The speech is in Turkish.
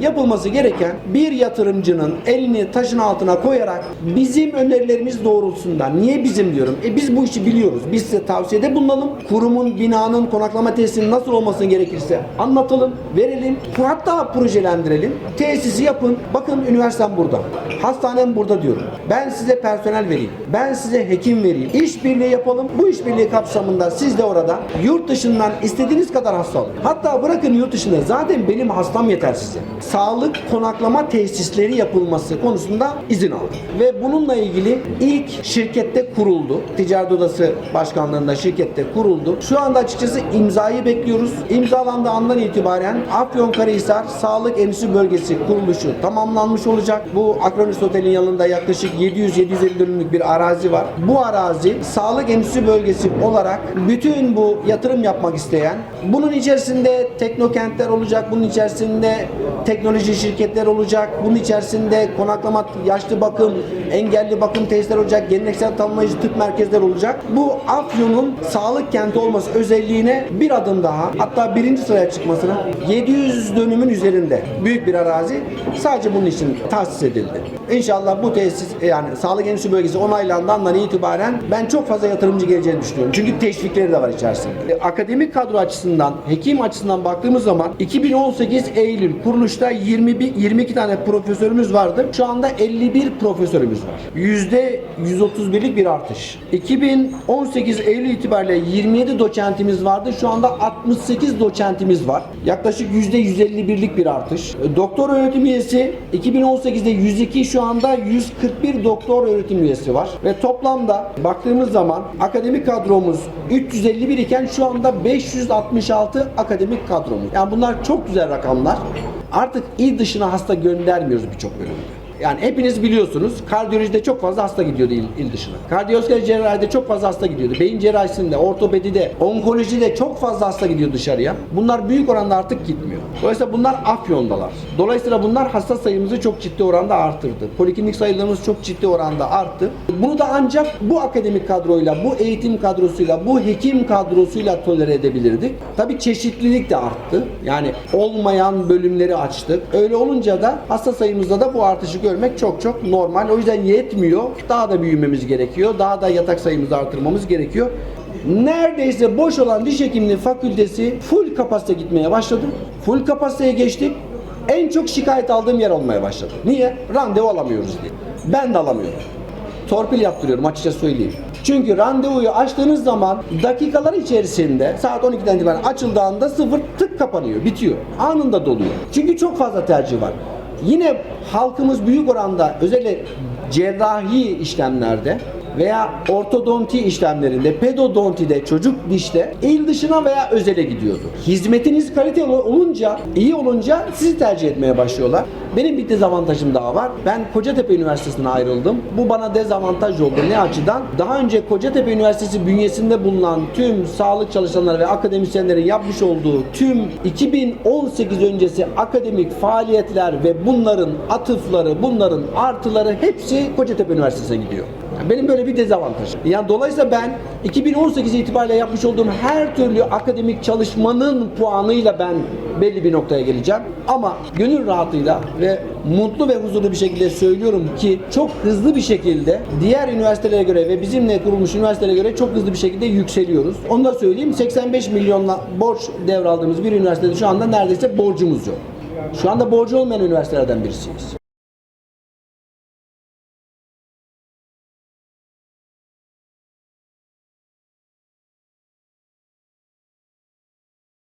yapılması gereken bir yatırımcının elini taşın altına koyarak bizim önerilerimiz doğrultusunda niye bizim diyorum? E biz bu işi biliyoruz. Biz size tavsiyede bulunalım. Kurumun, binanın, konaklama tesisinin nasıl olması gerekirse anlatalım, verelim. Hatta projelendirelim. Tesisi yapın. Bakın üniversitem burada. Hastanem burada diyorum. Ben size personel vereyim. Ben size hekim vereyim. İşbirliği yapalım. Bu işbirliği kapsamında siz de orada yurt dışından istediğiniz kadar hasta alın. Hatta bırakın yurt dışında zaten benim hastam yeter size. Sağlık konaklama tesisleri yapılması konusunda izin aldım. Ve bununla ilgili ilk şirkette kuruldu. Ticaret Odası Başkanlığında şirkette kuruldu. Şu anda açıkçası imzayı bekliyoruz. İmzalandığı andan itibaren Afyonkarahisar Sağlık Endüstri Bölgesi kuruluşu tamamlanmış olacak. Bu Akronis Otel'in yanında yaklaşık 700-750 dönümlük bir arazi var. Bu arazi Sağlık Endüstri Bölgesi olarak bütün bu yatırım yapmak isteyen, bunun içerisinde teknokentler olacak, bunun içerisinde teknoloji şirketler olacak, bunun içerisinde konaklama, yaşlı bakım, engelli bakım tesisler olacak, geleneksel tanımlayıcı tıp merkezler olacak. Bu Afyon'un sağlık kenti olması özelliğine bir adım daha, hatta birinci sıraya çıkmasına 700 dönümün üzerinde büyük bir arazi sadece bunun için tahsis edildi. İnşallah bu tesis yani sağlık endüstri bölgesi onaylandığı andan itibaren ben çok fazla yatırımcı geleceğini düşünüyorum. Çünkü teşvikleri de var içerisinde. E, Akademik kadro açısından, hekim açısından baktığımız zaman 2018 Eylül kuruluşta 21 22 tane profesörümüz vardı. Şu anda 51 profesörümüz var. Yüzde 131'lik bir artış. 2018 Eylül itibariyle 27 doçentimiz vardı. Şu anda 68 doçentimiz var. Yaklaşık yüzde 151'lik bir artış. Doktor öğretim üyesi 2018'de 102 şu anda 141 doktor öğretim üyesi var. Ve toplamda baktığımız zaman akademik kadromuz 351 iken şu anda 566 akademik kadromuz. Yani bunlar çok güzel rakamlar. Artık il dışına hasta göndermiyoruz birçok bölümde. Yani hepiniz biliyorsunuz kardiyolojide çok fazla hasta gidiyordu il, il dışına. Kardiyoskop cerrahide çok fazla hasta gidiyordu. Beyin cerrahisinde, ortopedide, onkolojide çok fazla hasta gidiyor dışarıya. Bunlar büyük oranda artık gitmiyor. Dolayısıyla bunlar Afyon'dalar. Dolayısıyla bunlar hasta sayımızı çok ciddi oranda arttırdı. Poliklinik sayılarımız çok ciddi oranda arttı. Bunu da ancak bu akademik kadroyla, bu eğitim kadrosuyla, bu hekim kadrosuyla tolere edebilirdik. Tabii çeşitlilik de arttı. Yani olmayan bölümleri açtık. Öyle olunca da hasta sayımızda da bu artışı görmek çok çok normal. O yüzden yetmiyor. Daha da büyümemiz gerekiyor. Daha da yatak sayımızı artırmamız gerekiyor. Neredeyse boş olan diş hekimliği fakültesi full kapasite gitmeye başladı. Full kapasiteye geçtik. En çok şikayet aldığım yer olmaya başladı. Niye? Randevu alamıyoruz diye. Ben de alamıyorum. Torpil yaptırıyorum açıkça söyleyeyim. Çünkü randevuyu açtığınız zaman dakikalar içerisinde saat 12'den itibaren açıldığında sıfır tık kapanıyor, bitiyor. Anında doluyor. Çünkü çok fazla tercih var. Yine halkımız büyük oranda özellikle cerrahi işlemlerde veya ortodonti işlemlerinde, pedodontide, çocuk dişte il dışına veya özele gidiyordu. Hizmetiniz kaliteli olunca, iyi olunca sizi tercih etmeye başlıyorlar. Benim bir dezavantajım daha var. Ben Kocatepe Üniversitesi'ne ayrıldım. Bu bana dezavantaj oldu. Ne açıdan? Daha önce Kocatepe Üniversitesi bünyesinde bulunan tüm sağlık çalışanları ve akademisyenlerin yapmış olduğu tüm 2018 öncesi akademik faaliyetler ve bunların atıfları, bunların artıları hepsi Kocatepe Üniversitesi'ne gidiyor. Benim böyle bir dezavantajım. Yani dolayısıyla ben 2018 itibariyle yapmış olduğum her türlü akademik çalışmanın puanıyla ben belli bir noktaya geleceğim. Ama gönül rahatıyla ve mutlu ve huzurlu bir şekilde söylüyorum ki çok hızlı bir şekilde diğer üniversitelere göre ve bizimle kurulmuş üniversitelere göre çok hızlı bir şekilde yükseliyoruz. Onu da söyleyeyim 85 milyonla borç devraldığımız bir üniversitede şu anda neredeyse borcumuz yok. Şu anda borcu olmayan üniversitelerden birisiyiz.